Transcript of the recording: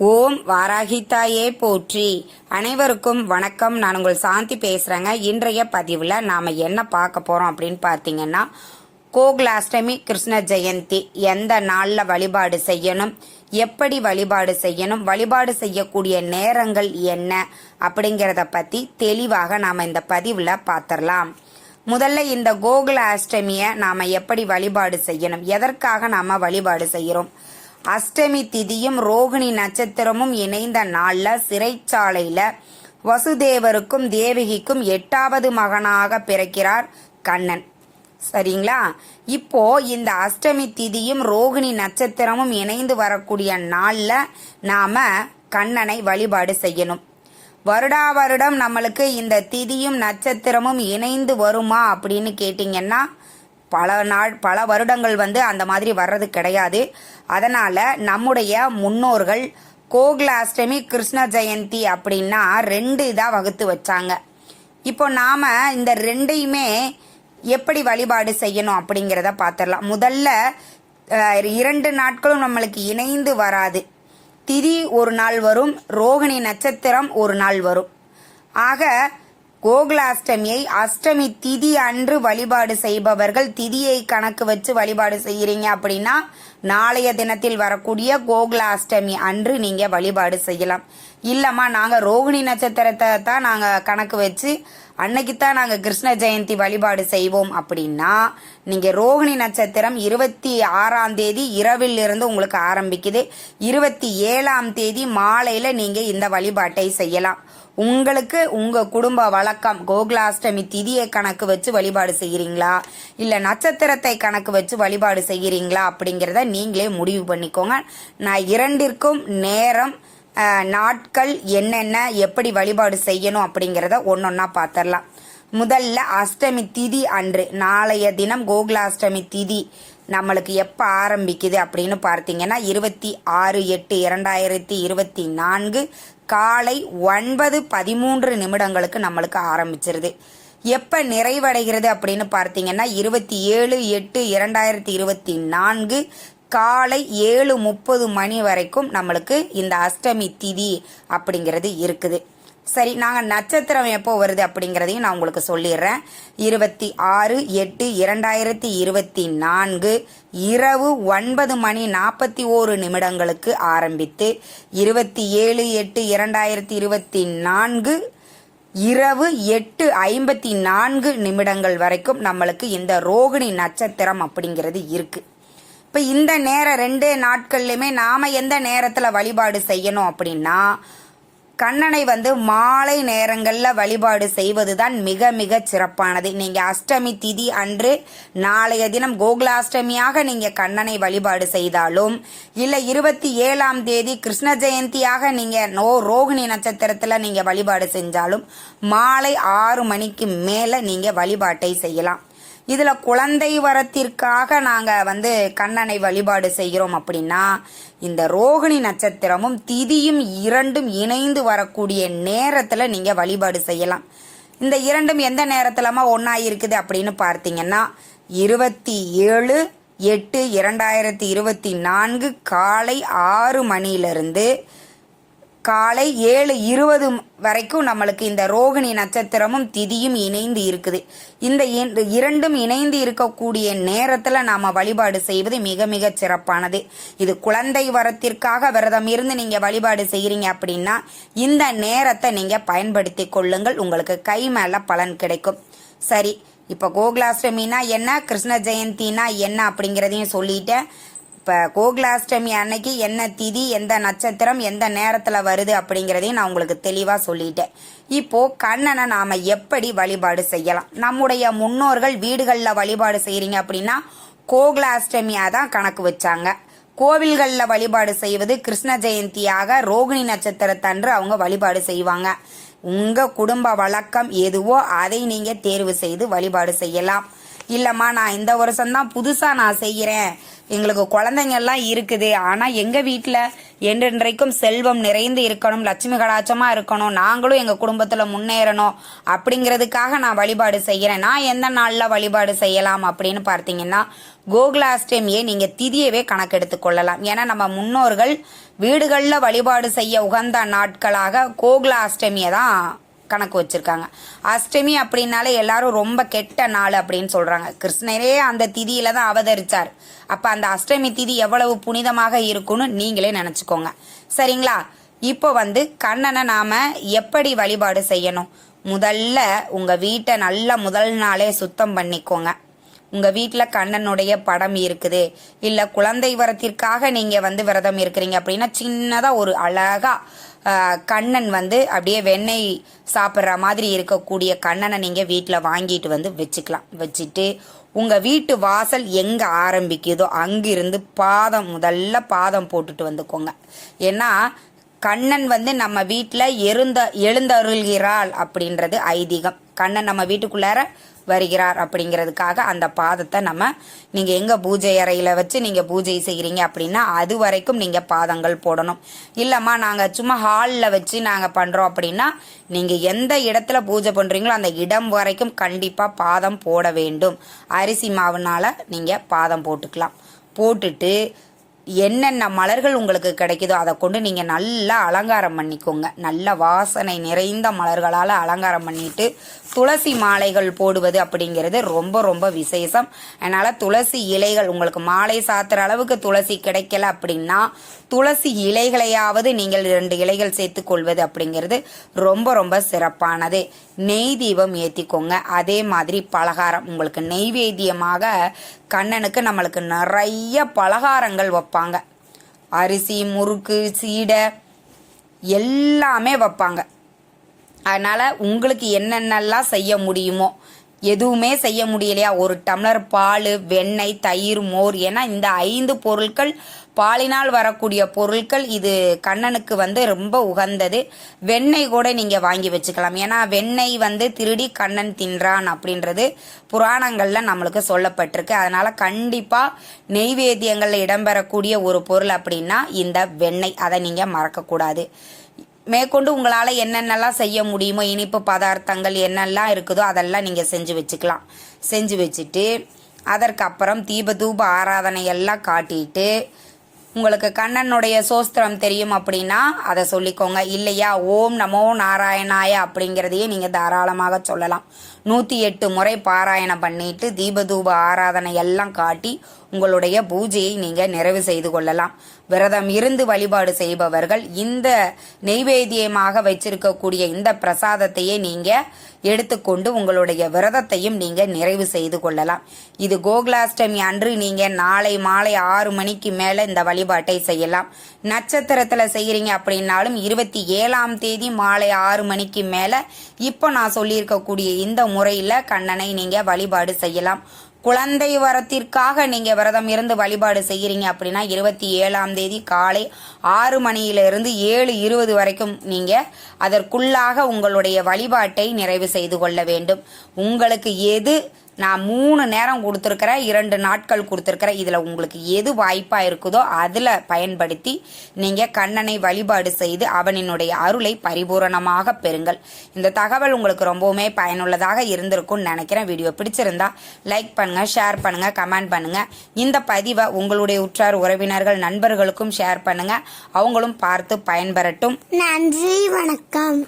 ஓம் வாராகித்தாயே போற்றி. அனைவருக்கும் வணக்கம். நான் உங்கள் சாந்தி பேசுகிறேங்க இன்றைய பதிவில் நாம் என்ன பார்க்க போகிறோம் அப்படின்னு பார்த்தீங்கன்னா கோகுலாஷ்டமி கிருஷ்ண ஜெயந்தி. எந்த நாளில் வழிபாடு செய்யணும்? எப்படி வழிபாடு செய்யணும்? வழிபாடு செய்யக்கூடிய நேரங்கள் என்ன? அப்படிங்கிறத பற்றி தெளிவாக நாம் இந்த பதிவில் பார்த்துடலாம் முதல்ல இந்த கோகுல அஷ்டமியை நாம் எப்படி வழிபாடு செய்யணும்? எதற்காக நாம் வழிபாடு செய்கிறோம் அஷ்டமி திதியும் ரோகிணி நட்சத்திரமும் இணைந்த நாளில் சிறைச்சாலையில் வசுதேவருக்கும் தேவகிக்கும் எட்டாவது மகனாக பிறக்கிறார் கண்ணன். சரிங்களா? இப்போ இந்த அஷ்டமி திதியும் ரோகிணி நட்சத்திரமும் இணைந்து வரக்கூடிய நாளில் நாம கண்ணனை வழிபாடு செய்யணும். வருடா வருடம் நம்மளுக்கு இந்த திதியும் நட்சத்திரமும் இணைந்து வருமா அப்படின்னு கேட்டிங்கன்னா பல நாள் பல வருடங்கள் வந்து அந்த மாதிரி வர்றது கிடையாது. அதனால் நம்முடைய முன்னோர்கள் கோகுலாஷ்டமி கிருஷ்ண ஜெயந்தி அப்படின்னா ரெண்டு இதாக வகுத்து வச்சாங்க. இப்போ நாம் இந்த ரெண்டையுமே எப்படி வழிபாடு செய்யணும் அப்படிங்கிறத பார்த்துடலாம் முதல்ல இரண்டு நாட்களும் நம்மளுக்கு இணைந்து வராது. திதி ஒரு நாள் வரும் ரோகிணி நட்சத்திரம் ஒரு நாள் வரும். ஆக கோகுலாஷ்டமியை அஷ்டமி திதி அன்று வழிபாடு செய்பவர்கள் திதியை கணக்கு வச்சு வழிபாடு செய்கிறீங்க அப்படின்னா நாளைய தினத்தில் வரக்கூடிய கோகுலாஷ்டமி அன்று நீங்கள் வழிபாடு செய்யலாம். இல்லைம்மா நாங்கள் ரோகிணி நட்சத்திரத்தை தான் நாங்கள் கணக்கு வச்சு அன்னைக்கு தான் நாங்கள் கிருஷ்ண ஜெயந்தி வழிபாடு செய்வோம் அப்படின்னா நீங்கள் ரோகிணி நட்சத்திரம் இருபத்தி ஆறாம் தேதி இரவில் இருந்து உங்களுக்கு ஆரம்பிக்குது. இருபத்தி ஏழாம் தேதி மாலையில் நீங்கள் இந்த வழிபாட்டை செய்யலாம். உங்களுக்கு உங்கள் குடும்ப வழக்கம் கோகுலாஷ்டமி திதியை கணக்கு வச்சு வழிபாடு செய்கிறீங்களா இல்லை நட்சத்திரத்தை கணக்கு வச்சு வழிபாடு செய்கிறீங்களா அப்படிங்கிறத நீங்களே முடிவு பண்ணிக்கோங்க. நான் இரண்டிற்கும் நேரம் நாட்கள் என்னென்ன எப்படி வழிபாடு செய்யணும் அப்படிங்கிறத ஒன்னொன்னா பார்த்துடலாம் முதல்ல அஷ்டமி திதி அன்று நாளைய தினம் கோகுலாஷ்டமி திதி. நம்மளுக்கு எப்போ ஆரம்பிக்குது அப்படின்னு பார்த்தீங்கன்னா இருபத்தி ஆறு எட்டு இரண்டாயிரத்தி இருபத்தி நான்கு காலை ஒன்பது பதிமூன்று நிமிடங்களுக்கு நம்மளுக்கு ஆரம்பிச்சிருது. எப்போ நிறைவடைகிறது அப்படின்னு பார்த்தீங்கன்னா இருபத்தி ஏழு எட்டு இரண்டாயிரத்தி இருபத்தி நான்கு காலை ஏழு முப்பது மணி வரைக்கும் நம்மளுக்கு இந்த அஷ்டமி திதி அப்படிங்கிறது இருக்குது. சரி நாங்கள் நட்சத்திரம் எப்போ வருது அப்படிங்கிறதையும் நான் உங்களுக்கு சொல்லிடுறேன். இருபத்தி ஆறு எட்டு இரண்டாயிரத்தி இருபத்தி நான்கு இரவு ஒன்பது மணி நாற்பத்தி ஓரு நிமிடங்களுக்கு ஆரம்பித்து இருபத்தி ஏழு எட்டு இரண்டாயிரத்தி இருபத்தி நான்கு இரவு எட்டு ஐம்பத்தி நான்கு நிமிடங்கள் வரைக்கும் நம்மளுக்கு இந்த ரோகிணி நட்சத்திரம் அப்படிங்கிறது இருக்கு. இப்போ இந்த நேரம் ரெண்டு நாட்கள்லையுமே நாம எந்த நேரத்தில் வழிபாடு செய்யணும் அப்படின்னா கண்ணனை வந்து மாலை நேரங்களில் வழிபாடு செய்வது தான் மிக மிக சிறப்பானது. நீங்கள் அஷ்டமி திதி அன்று நாளைய தினம் கோகுலாஷ்டமியாக நீங்கள் கண்ணனை வழிபாடு செய்தாலும் இல்லை இருபத்தி ஏழாம் தேதி கிருஷ்ண ஜெயந்தியாக நீங்கள் நோ ரோகிணி நட்சத்திரத்தில் நீங்கள் வழிபாடு செஞ்சாலும் மாலை ஆறு மணிக்கு மேலே நீங்கள் வழிபாட்டை செய்யலாம். இதில் குழந்தை வரத்திற்காக நாங்கள் வந்து கண்ணனை வழிபாடு செய்கிறோம் அப்படின்னா இந்த ரோகிணி நட்சத்திரமும் திதியும் இரண்டும் இணைந்து வரக்கூடிய நேரத்தில் நீங்கள் வழிபாடு செய்யலாம். இந்த இரண்டும் எந்த நேரத்திலமா ஒன்றா இருக்குது அப்படின்னு பார்த்தீங்கன்னா இருபத்தி ஏழு எட்டு இரண்டாயிரத்தி இருபத்தி நான்கு காலை ஆறு மணியிலிருந்து காலை ஏழு இருபது வரைக்கும் நம்மளுக்கு இந்த ரோகிணி நட்சத்திரமும் திதியும் இணைந்து இருக்குது. இந்த இரண்டும் இணைந்து இருக்கக்கூடிய நேரத்தில் நாம் வழிபாடு செய்வது மிக மிக சிறப்பானது. இது குழந்தை வரத்திற்காக விரதம் இருந்து நீங்கள் வழிபாடு செய்கிறீங்க அப்படின்னா இந்த நேரத்தை நீங்கள் பயன்படுத்தி கொள்ளுங்கள். உங்களுக்கு கை மேலே பலன் கிடைக்கும். சரி இப்போ கோகுலாஷ்டமினா என்ன கிருஷ்ண ஜெயந்தினா என்ன அப்படிங்கிறதையும் சொல்லிட்டேன் இப்போ கோகுலாஷ்டமி அன்னைக்கு என்ன திதி எந்த நட்சத்திரம் எந்த நேரத்தில் வருது அப்படிங்கிறதையும் நான் உங்களுக்கு தெளிவாக சொல்லிட்டேன். இப்போ கண்ணனை நாம் எப்படி வழிபாடு செய்யலாம்? நம்முடைய முன்னோர்கள் வீடுகளில் வழிபாடு செய்கிறீங்க அப்படின்னா கோகுலாஷ்டமியாக தான் கணக்கு வச்சாங்க. கோவில்களில் வழிபாடு செய்வது கிருஷ்ண ஜெயந்தியாக ரோகிணி நட்சத்திரத்தன்று அவங்க வழிபாடு செய்வாங்க. உங்கள் குடும்ப வழக்கம் எதுவோ அதை நீங்கள் தேர்வு செய்து வழிபாடு செய்யலாம். இல்லைம்மா நான் இந்த வருஷம்தான் புதுசாக நான் செய்கிறேன் எங்களுக்கு குழந்தைங்கள்லாம் இருக்குது. ஆனால் எங்கள் வீட்டில் என்றென்றைக்கும் செல்வம் நிறைந்து இருக்கணும் லட்சுமி கடாச்சமா இருக்கணும் நாங்களும் எங்கள் குடும்பத்தில் முன்னேறணும் அப்படிங்கிறதுக்காக நான் வழிபாடு செய்கிறேன் நான் எந்த நாளில் வழிபாடு செய்யலாம் அப்படின்னு பார்த்தீங்கன்னா கோகுலாஷ்டமியை நீங்கள் திதியவே கணக்கெடுத்து கொள்ளலாம். ஏன்னா நம்ம முன்னோர்கள் வீடுகளில் வழிபாடு செய்ய உகந்த நாட்களாக கோகுலாஷ்டமியை தான் கணக்கு வச்சுருக்காங்க. அஷ்டமி அப்படின்னாலே எல்லாரும் ரொம்ப கெட்ட நாள் அப்படின்னு சொல்கிறாங்க கிருஷ்ணரே அந்த திதியில தான் அவதரிச்சார். அப்போ அந்த அஷ்டமி திதி எவ்வளவு புனிதமாக இருக்கும்னு நீங்களே நினச்சிக்கோங்க. சரிங்களா? இப்போ வந்து கண்ணனை நாம் எப்படி வழிபாடு செய்யணும்? முதல்ல உங்கள் வீட்டை நல்ல முதல் நாளே சுத்தம் பண்ணிக்கோங்க. உங்கள் வீட்டில் கண்ணனுடைய படம் இருக்குது. இல்லை குழந்தை வரத்திற்காக நீங்கள் வந்து விரதம் இருக்கிறீங்க அப்படின்னா சின்னதாக ஒரு அழகாக கண்ணன் வந்து அப்படியே வெண்ணெய் சாப்பிட்ற மாதிரி இருக்கக்கூடிய கண்ணனை நீங்கள் வீட்டில் வாங்கிட்டு வந்து வச்சுக்கலாம். வச்சுட்டு உங்கள் வீட்டு வாசல் எங்கே ஆரம்பிக்குதோ அங்கிருந்து பாதம் முதல்ல பாதம் போட்டுட்டு வந்துக்கோங்க. ஏன்னா கண்ணன் வந்து நம்ம வீட்டில் எழுந்த எழுந்தருள்கிறாள் அப்படின்றது ஐதீகம். கண்ணன் நம்ம வீட்டுக்குள்ளார வருகிறார் அப்படிங்கிறதுக்காக அந்த பாதத்தை நம்ம நீங்கள் எங்கே பூஜை அறையில் வச்சு நீங்கள் பூஜை செய்கிறீங்க அப்படின்னா அது வரைக்கும் நீங்கள் பாதங்கள் போடணும். இல்லைம்மா நாங்கள் சும்மா ஹாலில் வச்சு நாங்கள் பண்ணுறோம் அப்படின்னா நீங்கள் எந்த இடத்துல பூஜை பண்ணுறீங்களோ அந்த இடம் வரைக்கும் கண்டிப்பாக பாதம் போட வேண்டும். அரிசி மாவுனால் நீங்கள் பாதம் போட்டுக்கலாம். போட்டுட்டு என்னென்ன மலர்கள் உங்களுக்கு கிடைக்குதோ அதை கொண்டு நீங்கள் நல்லா அலங்காரம் பண்ணிக்கோங்க. நல்ல வாசனை நிறைந்த மலர்களால் அலங்காரம் பண்ணிட்டு துளசி மாலைகள் போடுவது அப்படிங்கிறது ரொம்ப ரொம்ப விசேஷம். அதனால் துளசி இலைகள் உங்களுக்கு மாலை சாத்துற அளவுக்கு துளசி கிடைக்கல அப்படின்னா துளசி இலைகளையாவது நீங்கள் ரெண்டு இலைகள் சேர்த்து கொள்வது அப்படிங்கிறது ரொம்ப ரொம்ப சிறப்பானது. நெய் தீபம் ஏற்றிக்கோங்க அதே மாதிரி பலகாரம் உங்களுக்கு நெய்வேத்தியமாக கண்ணனுக்கு நம்மளுக்கு நிறைய பலகாரங்கள் வைப்பாங்க. அரிசி முறுக்கு சீடை எல்லாமே வைப்பாங்க. அதனால் உங்களுக்கு என்னென்னலாம் செய்ய முடியுமோ எதுவுமே செய்ய முடியலையா? ஒரு டம்ளர் பால் வெண்ணெய் தயிர் மோர் ஏன்னா இந்த ஐந்து பொருட்கள் பாலினால் வரக்கூடிய பொருட்கள் இது கண்ணனுக்கு வந்து ரொம்ப உகந்தது. வெண்ணெய் கூட நீங்கள் வாங்கி வச்சுக்கலாம். ஏன்னா வெண்ணெய் வந்து திருடி கண்ணன் தின்றான் அப்படின்றது புராணங்களில் நம்மளுக்கு சொல்லப்பட்டிருக்கு. அதனால் கண்டிப்பாக நெய்வேத்தியங்களில் இடம்பெறக்கூடிய ஒரு பொருள் அப்படின்னா இந்த வெண்ணெய். அதை நீங்கள் மறக்கக்கூடாது. மேற்கொண்டு உங்களால் என்னென்னலாம் செய்ய முடியுமோ இனிப்பு பதார்த்தங்கள் என்னெல்லாம் இருக்குதோ அதெல்லாம் நீங்கள் செஞ்சு வச்சுக்கலாம். செஞ்சு வச்சுட்டு அதற்கப்புறம் தீப தூப ஆராதனை எல்லாம் காட்டிட்டு உங்களுக்கு கண்ணனுடைய சோஸ்திரம் தெரியும் அப்படின்னா அதை சொல்லிக்கோங்க. இல்லையா ஓம் நமோ நாராயணாய அப்படிங்கிறதையே நீங்கள் தாராளமாக சொல்லலாம். நூற்றி எட்டு முறை பாராயணம் பண்ணிட்டு தீபதூப ஆராதனை எல்லாம் காட்டி உங்களுடைய பூஜையை நீங்கள் நிறைவு செய்து கொள்ளலாம். விரதம் இருந்து வழிபாடு செய்பவர்கள் இந்த நெய்வேத்தியமாக வச்சிருக்கக்கூடிய இந்த பிரசாதத்தையே நீங்கள் எடுத்துக்கொண்டு உங்களுடைய விரதத்தையும் நீங்கள் நிறைவு செய்து கொள்ளலாம். இது கோகுலாஷ்டமி அன்று நீங்கள் நாளை மாலை ஆறு மணிக்கு மேலே இந்த வழிபாட்டை செய்யலாம். நட்சத்திரத்தில் செய்கிறீங்க அப்படின்னாலும் இருபத்தி ஏழாம் தேதி மாலை ஆறு மணிக்கு மேலே இப்போ நான் சொல்லியிருக்கக்கூடிய இந்த முறையில் கண்ணனை நீங்கள் வழிபாடு செய்யலாம். குழந்தை வரத்திற்காக நீங்கள் விரதம் இருந்து வழிபாடு செய்கிறீங்க அப்படின்னா இருபத்தி ஏழாம் தேதி காலை ஆறு மணியிலிருந்து ஏழு இருபது வரைக்கும் நீங்கள் அதற்குள்ளாக உங்களுடைய வழிபாட்டை நிறைவு செய்து கொள்ள வேண்டும். உங்களுக்கு எது நான் மூணு நேரம் கொடுத்துருக்கிறேன் இரண்டு நாட்கள் கொடுத்துருக்கிறேன். இதில் உங்களுக்கு எது வாய்ப்பாக இருக்குதோ அதில் பயன்படுத்தி நீங்கள் கண்ணனை வழிபாடு செய்து அவனினுடைய அருளை பரிபூரணமாக பெறுங்கள். இந்த தகவல் உங்களுக்கு ரொம்பவுமே பயனுள்ளதாக இருந்திருக்கும்னு நினைக்கிறேன். வீடியோ பிடிச்சிருந்தா லைக் பண்ணுங்கள் ஷேர் பண்ணுங்கள் கமெண்ட் பண்ணுங்கள் இந்த பதிவை உங்களுடைய உற்றார் உறவினர்கள் நண்பர்களுக்கும் ஷேர் பண்ணுங்கள் அவங்களும் பார்த்து பயன்பெறட்டும். நன்றி வணக்கம்.